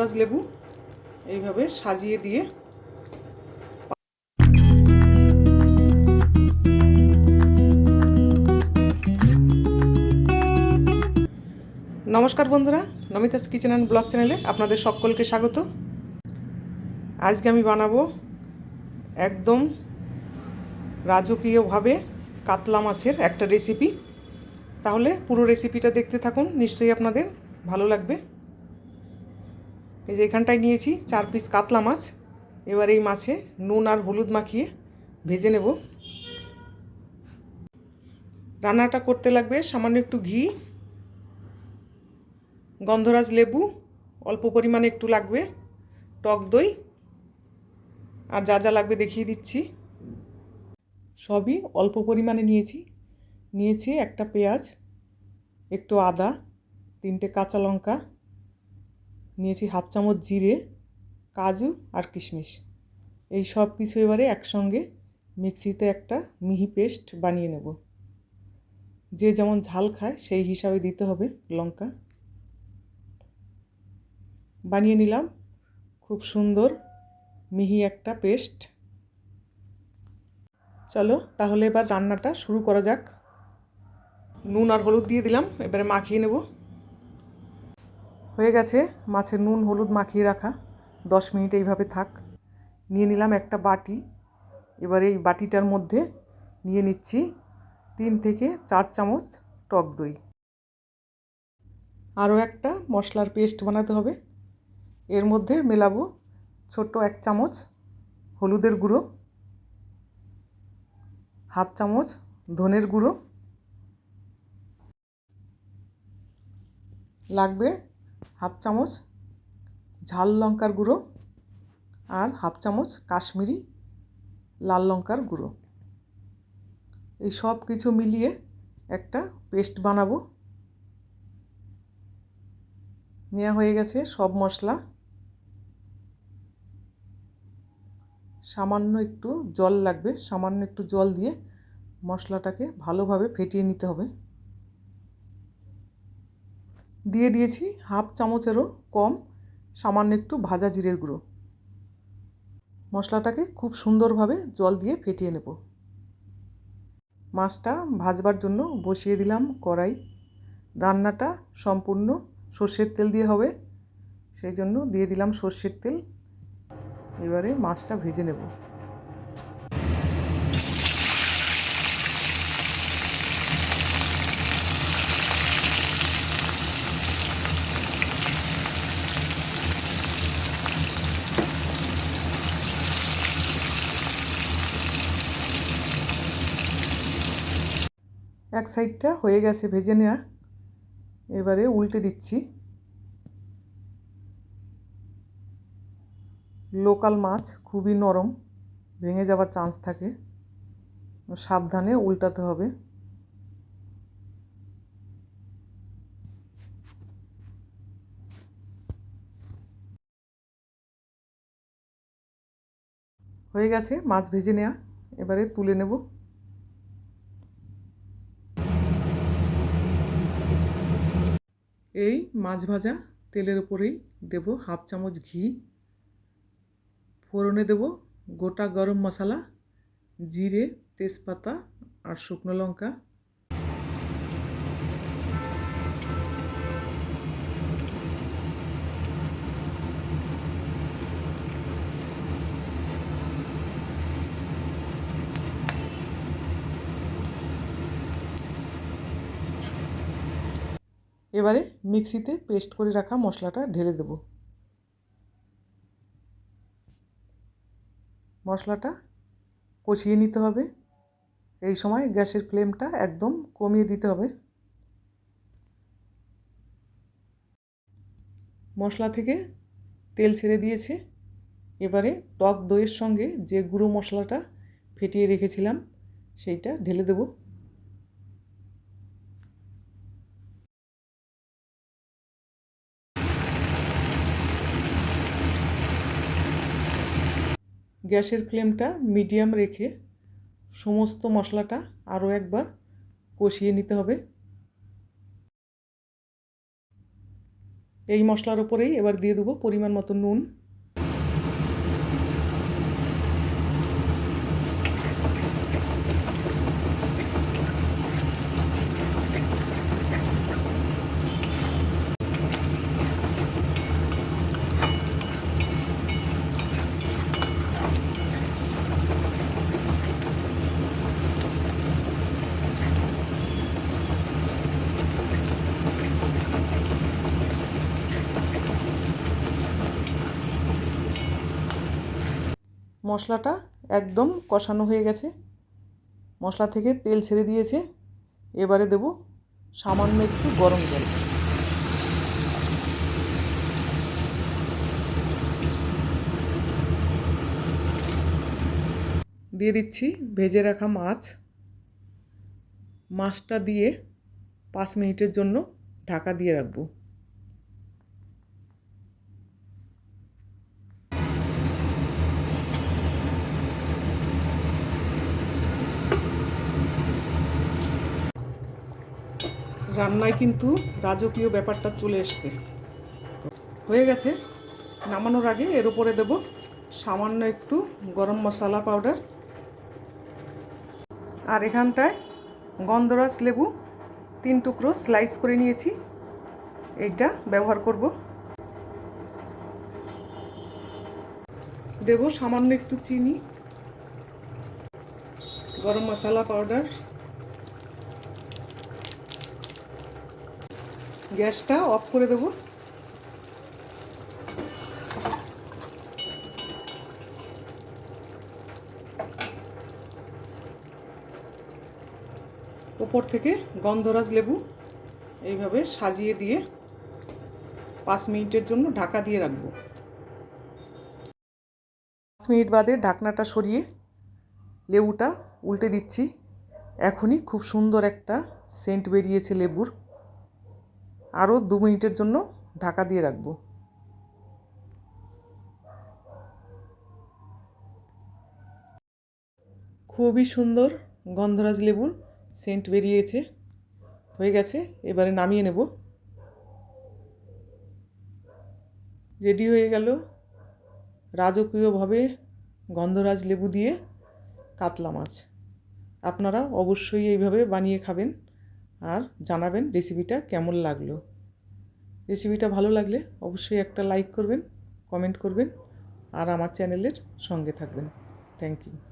গন্ধরাজ লেবু এইভাবে সাজিয়ে দিয়ে নমস্কার বন্ধুরা, নমিতাস কিচেন অ্যান্ড ব্লগ চ্যানেলে আপনাদের সকলকে স্বাগত। আজকে আমি বানাবো একদম রাজকীয়ভাবে কাতলা মাছের একটা রেসিপি তাহলে পুরো রেসিপিটা দেখতে থাকুন, নিশ্চয়ই আপনাদের ভালো লাগবে। এই যে এখানটায় নিয়েছি চার পিস কাতলা মাছ। এবার এই মাছে নুন আর হলুদ মাখিয়ে ভেজে নেব। রান্নাটা করতে লাগবে সামান্য একটু ঘি, গন্ধরাজ লেবু, অল্প পরিমাণে একটু লাগবে, টক দই, আর যা যা লাগবে দেখিয়ে দিচ্ছি। সবই অল্প পরিমাণে নিয়েছি। নিয়েছি একটা পেঁয়াজ, একটু আদা, তিনটে কাঁচা লঙ্কা নিয়েছি হাফ চামচ জিরে, কাজু আর কিশমিশ। এই সব কিছু এবারে একসঙ্গে মিক্সিতে একটা মিহি পেস্ট বানিয়ে নেব। যে যেমন ঝাল খায় সেই হিসাবে দিতে হবে লঙ্কা। বানিয়ে নিলাম খুব সুন্দর মিহি একটা পেস্ট। চলো তাহলে এবার রান্নাটা শুরু করা যাক। নুন আর হলুদ দিয়ে দিলাম, এবারে মাখিয়ে নেব। হয়ে গেছে মাছের নুন, হলুদ মাখিয়ে রাখা। দশ মিনিট এইভাবে থাক। নিয়ে নিলাম একটা বাটি। এবার এই বাটিটার মধ্যে নিয়ে নিচ্ছি তিন থেকে চার চামচ টক দই। আরও একটা মশলার পেস্ট বানাতে হবে। এর মধ্যে মেলাবো ছোট্ট এক চামচ হলুদের গুঁড়ো, হাফ চামচ ধনের গুঁড়ো। লাগবে হাফ চামচ ঝাল লঙ্কার গুঁড়ো আর হাফ চামচ কাশ্মীরি লাল লঙ্কার গুঁড়ো। এই সব কিছু মিলিয়ে একটা পেস্ট বানাবো। নেওয়া হয়ে গেছে সব মশলা। সামান্য একটু জল লাগবে, সামান্য একটু জল দিয়ে মশলাটাকে ভালোভাবে ফেটিয়ে নিতে হবে। দিয়ে দিয়েছি হাফ চামচেরও কম, সামান্য একটু ভাজা জিরের গুঁড়ো। মশলাটাকে খুব সুন্দরভাবে জল দিয়ে ফেটিয়ে নেব। মাছটা ভাজবার জন্য বসিয়ে দিলাম কড়াই। রান্নাটা সম্পূর্ণ সর্ষের তেল দিয়ে হবে, সেই জন্য দিয়ে দিলাম সর্ষের তেল। এবারে মাছটা ভেজে নেব। এক সাইডটা হয়ে গেছে, ভেজে নেওয়া এবারে উল্টে দিচ্ছি। লোকাল মাছ খুবই নরম, ভেঙে যাওয়ার চান্স থাকে। সাবধানে উল্টাতে হবে। হয়ে গেছে, মাছ ভেজে নেওয়া এবারে তুলে নেব। এই মাছ ভাজা তেলের উপরেই দেব হাফ চামচ ঘি। ফোড়নে দেব গোটা গরম মশলা, জিরে, তেজপাতা আর শুকনো লঙ্কা। এবারে মিক্সিতে পেস্ট করে রাখা মশলাটা ঢেলে দেবো। মশলাটা কষিয়ে নিতে হবে। এই সময় গ্যাসের ফ্লেমটা একদম কমিয়ে দিতে হবে। মশলা থেকে তেল ছেড়ে দিয়েছে। এবারে টক দইয়ের সঙ্গে যে গুঁড়ো মশলাটা ফেটিয়ে রেখেছিলাম, সেইটা ঢেলে দেবো। গ্যাসের ফ্লেমটা মিডিয়াম রেখে সমস্ত মশলাটা আরও একবার কষিয়ে নিতে হবে। এই মশলার ওপরেই এবার দিয়ে দেবো পরিমাণ মতো নুন। মশলাটা একদম কষানো হয়ে গেছে। মশলা থেকে তেল ছেড়ে দিয়েছে। এবারে দেব সামান্য একটু গরম জল। দিয়ে দিচ্ছি ভেজে রাখা মাছ। মাছটা দিয়ে পাঁচ মিনিটের জন্য ঢাকা দিয়ে রাখব। রান্নায় কিন্তু রাজকীয় ব্যাপারটা চলে এসছে। হয়ে গেছে, নামানোর আগে এর উপরে দেব সামান্য একটু গরম মশলা পাউডার আর এখানটায় গন্ধরাজ লেবু তিন টুকরো স্লাইস করে নিয়েছি, এইটা ব্যবহার করব। দেব সামান্য একটু চিনি, গরম মশলা পাউডার গ্যাসটা অফ করে দেব। ওপর থেকে গন্ধরাজ লেবু এইভাবে সাজিয়ে দিয়ে পাঁচ মিনিটের জন্য ঢাকা দিয়ে রাখব। পাঁচ মিনিট বাদে ঢাকনাটা সরিয়ে লেবুটা উল্টে দিচ্ছি। এখনই খুব সুন্দর একটা সেন্ট বেরিয়েছে লেবুর। আরও দু মিনিটের জন্য ঢাকা দিয়ে রাখব। খুবই সুন্দর গন্ধরাজ লেবুর সেন্ট বেরিয়েছে। হয়ে গেছে, এবারে নামিয়ে নেব। রেডি হয়ে গেল রাজকীয়ভাবে গন্ধরাজ লেবু দিয়ে কাতলা মাছ। আপনারা অবশ্যই এইভাবে বানিয়ে খাবেন। আর জানাবেন রেসিপিটা কেমন লাগল। রেসিপিটা ভালো লাগলে অবশ্যই একটা লাইক করবেন কমেন্ট করবেন, আর আমার চ্যানেলের সঙ্গে থাকবেন। Thank you